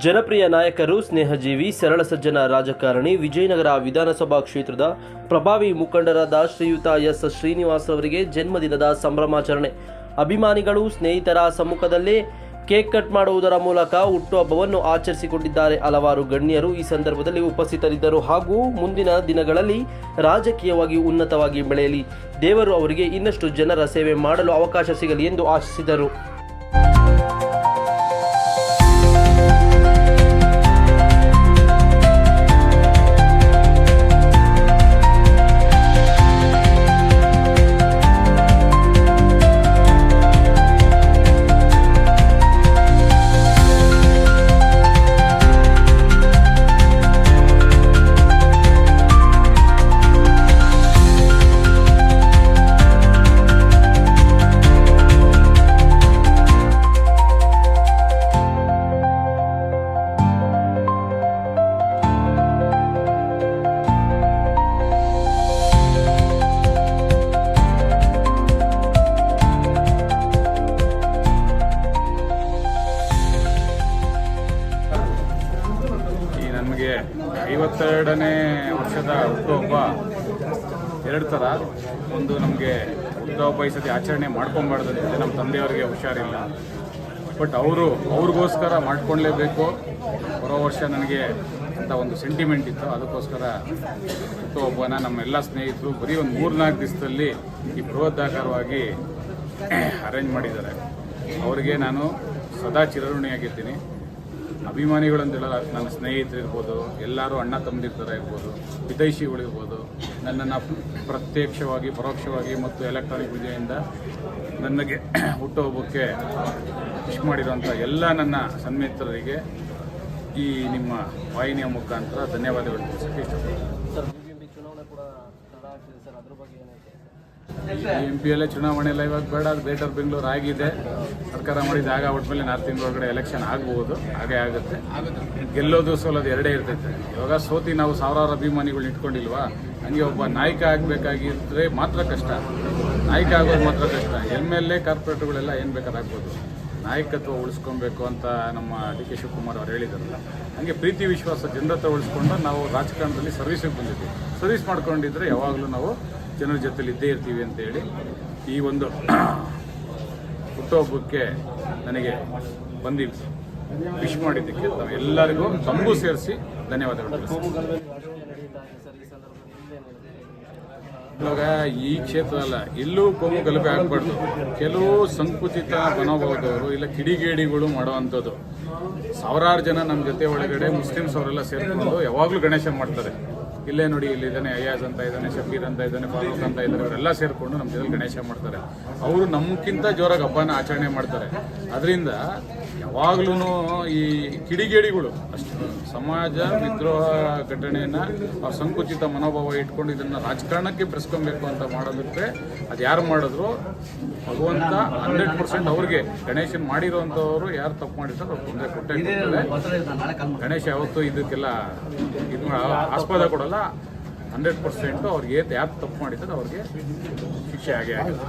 ಜನಪ್ರಿಯ ನಾಯಕರು, ಸ್ನೇಹಜೀವಿ, ಸರಳ ಸಜ್ಜನ ರಾಜಕಾರಣಿ, ವಿಜಯನಗರ ವಿಧಾನಸಭಾ ಕ್ಷೇತ್ರದ ಪ್ರಭಾವಿ ಮುಖಂಡರಾದ ಶ್ರೀಯುತ ಎಸ್. ಶ್ರೀನಿವಾಸ್ ಅವರಿಗೆ ಜನ್ಮದಿನದ ಸಂಭ್ರಮಾಚರಣೆ. ಅಭಿಮಾನಿಗಳು, ಸ್ನೇಹಿತರ ಸಮ್ಮುಖದಲ್ಲೇ ಕೇಕ್ ಕಟ್ ಮಾಡುವುದರ ಮೂಲಕ ಹುಟ್ಟುಹಬ್ಬವನ್ನು ಆಚರಿಸಿಕೊಂಡಿದ್ದಾರೆ. ಹಲವಾರು ಗಣ್ಯರು ಈ ಸಂದರ್ಭದಲ್ಲಿ ಉಪಸ್ಥಿತರಿದ್ದರು. ಹಾಗೂ ಮುಂದಿನ ದಿನಗಳಲ್ಲಿ ರಾಜಕೀಯವಾಗಿ ಉನ್ನತವಾಗಿ ಬೆಳೆಯಲಿ. ದೇವರು ಅವರಿಗೆ ಇನ್ನಷ್ಟು ಜನರ ಸೇವೆ ಮಾಡಲು ಅವಕಾಶ ಸಿಗಲಿ ಎಂದು ಆಶಿಸಿದರು. ನಮಗೆ ಐವತ್ತೆರಡನೇ ವರ್ಷದ ಹುಟ್ಟುಹಬ್ಬ ಎರಡು ಥರ. ಒಂದು ನಮಗೆ ಹುಟ್ಟುಹಬ್ಬ ಈ ಸತಿ ಆಚರಣೆ ಮಾಡ್ಕೊಬಾರ್ದಂತೆ ನಮ್ಮ ತಂದೆಯವರಿಗೆ ಹುಷಾರಿಲ್ಲ. ಬಟ್ ಅವರು, ಅವ್ರಿಗೋಸ್ಕರ ಮಾಡ್ಕೊಳ್ಲೇಬೇಕು. ಬರೋ ವರ್ಷ ನನಗೆ ಅಂತ ಒಂದು ಸೆಂಟಿಮೆಂಟ್ ಇತ್ತು. ಅದಕ್ಕೋಸ್ಕರ ಹುಟ್ಟುಹಬ್ಬನ ನಮ್ಮ ಎಲ್ಲ ಸ್ನೇಹಿತರು ಬರೀ ಒಂದು ಮೂರ್ನಾಲ್ಕು ದಿವಸದಲ್ಲಿ ಈ ಬೃಹದಾಕಾರವಾಗಿ ಅರೇಂಜ್ ಮಾಡಿದ್ದಾರೆ. ಅವರಿಗೆ ನಾನು ಸದಾ ಚಿರಋಣಿಯಾಗಿರ್ತೀನಿ ಅಭಿಮಾನಿಗಳು ಅಂತ ಹೇಳಲ್ಲ ನನ್ನ ಸ್ನೇಹಿತರಿರ್ಬೋದು ಎಲ್ಲರೂ ಅಣ್ಣ ತಮ್ಮದಿರ್ತಾರೆ ಇರ್ಬೋದು ವಿದೇಶಿಗಳಿರ್ಬೋದು ನನ್ನನ್ನು ಪ್ರತ್ಯಕ್ಷವಾಗಿ, ಪರೋಕ್ಷವಾಗಿ ಮತ್ತು ಎಲೆಕ್ಟ್ರಾನಿಕ್ ವಿಜಯಿಂದ ನನಗೆ ಹುಟ್ಟುಹಬ್ಬಕ್ಕೆ ವಿಶ್ ಮಾಡಿರುವಂಥ ಎಲ್ಲ ನನ್ನ ಸನ್ಮಿತ್ರರಿಗೆ ಈ ನಿಮ್ಮ ವಾಹಿನಿಯ ಮುಖಾಂತರ ಧನ್ಯವಾದಗಳು. ತಿಳಿಸೋಕ್ಕೆ ಇಷ್ಟಪಡ್ತೀನಿ ಎಂ ಪಿ ಎಲ್ ಚುನಾವಣೆ ಎಲ್ಲ ಇವಾಗ ಬೇಡ, ಅದು ಗ್ರೇಟರ್ ಬೆಂಗಳೂರು ಆಗಿದೆ. ಸರ್ಕಾರ ಮಾಡಿ ಜಾಗ ಮೇಲೆ ನಾಲ್ಕು ತಿಂಗಳೊಳಗಡೆ ಎಲೆಕ್ಷನ್ ಆಗ್ಬೋದು, ಹಾಗೆ ಆಗುತ್ತೆ. ಗೆಲ್ಲೋದು ಸೋಲೋದು ಎರಡೇ ಇರ್ತೈತೆ. ಇವಾಗ ಸೋತಿ ನಾವು ಸಾವಿರಾರು ಅಭಿಮಾನಿಗಳು ಇಟ್ಕೊಂಡಿಲ್ವಾ? ಹಂಗೆ ಒಬ್ಬ ನಾಯಕ ಆಗಬೇಕಾಗಿದ್ರೆ ಮಾತ್ರ ಕಷ್ಟ. ನಾಯಕ ಆಗೋದು ಮಾತ್ರ ಕಷ್ಟ. ಎಂ ಎಲ್ ಎ ಕಾರ್ಪೊರೇಟ್ಗಳೆಲ್ಲ ಏನು ಬೇಕಾದ್ರೆ ಆಗ್ಬೋದು. ನಾಯಕತ್ವ ಉಳಿಸ್ಕೊಬೇಕು ಅಂತ ನಮ್ಮ ಡಿ ಕೆ ಶಿವಕುಮಾರ್ ಅವರು ಹೇಳಿದ್ರಲ್ಲ. ಹಂಗೆ ಪ್ರೀತಿ ವಿಶ್ವಾಸ ಜನರತ್ವ ಹತ್ರ ಉಳಿಸ್ಕೊಂಡು ನಾವು ರಾಜಕಾರಣದಲ್ಲಿ ಸರ್ವಿಸಿಗೆ ಬಂದಿದ್ದೀವಿ. ಸರ್ವಿಸ್ ಮಾಡ್ಕೊಂಡಿದ್ರೆ ಯಾವಾಗಲೂ ನಾವು ಜನರ ಜೊತೆಲಿ ಇದ್ದೇ ಇರ್ತೀವಿ ಅಂತೇಳಿ ಈ ಒಂದು ಹುಟ್ಟುಹಬ್ಬಕ್ಕೆ ನನಗೆ ಬಂದು ವಿಶ್ ಮಾಡಿದ್ದಕ್ಕೆ ಎಲ್ಲರಿಗೂ ತಮಗೂ ಸೇರಿಸಿ ಧನ್ಯವಾದಗಳು. ಇವಾಗ ಈ ಕ್ಷೇತ್ರ ಅಲ್ಲ ಎಲ್ಲೂ ಕೋಮು ಗಲಭೆ ಆಗ್ಬಾರ್ದು. ಕೆಲವು ಸಂಕುಚಿತ ಮನೋಭಾವದವರು ಇಲ್ಲ ಕಿಡಿಗೇಡಿಗಳು ಮಾಡುವಂಥದ್ದು ಸಾವಿರಾರು ಜನ ನಮ್ಮ ಜೊತೆ ಒಳಗಡೆ ಮುಸ್ಲಿಮ್ಸ್ ಅವರೆಲ್ಲ ಸೇರಿಕೊಂಡು ಯಾವಾಗಲೂ ಗಣೇಶ ಮಾಡ್ತಾರೆ. ಇಲ್ಲೇ ನೋಡಿ ಇಲ್ಲಿ ಇದ್ದಾನೆ, ಅಯ್ಯಾಜ್ ಅಂತ ಇದ್ದಾನೆ ಶಬೀರ್ ಅಂತ ಇದ್ದಾನೆ, ಫಾರೂಕ್ ಅಂತ ಇದ್ದಾರೆ, ಅವರೆಲ್ಲ ಸೇರಿಕೊಂಡು ನಮ್ಮ ಜೊತೆ ಗಣೇಶ ಮಾಡ್ತಾರೆ. ಅವರು ನಮ್ಗಿಂತ ಜೋರಾಗಿ ಹಬ್ಬನ ಆಚರಣೆ ಮಾಡ್ತಾರೆ. ಅದರಿಂದ ಯಾವಾಗ್ಲೂ ಈ ಕಿಡಿಗೇಡಿಗಳು, ಅಷ್ಟು, ಸಮಾಜ ವಿದ್ರೋಹ ಘಟನೆಯನ್ನ ಅವ್ರ ಸಂಕುಚಿತ ಮನೋಭಾವ ಇಟ್ಕೊಂಡು ಇದನ್ನ ರಾಜಕಾರಣಕ್ಕೆ ಬೆರೆಸ್ಕೊಬೇಕು ಅಂತ ಮಾಡೋದಕ್ಕೆ ಅದು ಯಾರು ಮಾಡಿದ್ರು? ಭಗವಂತ ಹಂಡ್ರೆಡ್ ಪರ್ಸೆಂಟ್ ಅವ್ರಿಗೆ, ಗಣೇಶನ್ ಮಾಡಿರೋಂಥವ್ರು ಯಾರು ತಪ್ಪು ಮಾಡಿರ್ತಾರೆ ಅವ್ರು ತೊಂದರೆ ಕೊಟ್ಟೆ ಗಣೇಶ ಯಾವತ್ತೂ ಇದಕ್ಕೆಲ್ಲ ಇದು, ಆಸ್ಪದ ಕೊಡಲ್ಲ. ಹಂಡ್ರೆಡ್ ಪರ್ಸೆಂಟ್ ಅವ್ರಿಗೆ ಯಾರು ತಪ್ಪು ಮಾಡಿದ್ರೆ ಅವ್ರಿಗೆ ಶಿಕ್ಷೆ ಆಗೇ ಆಗಿದೆ.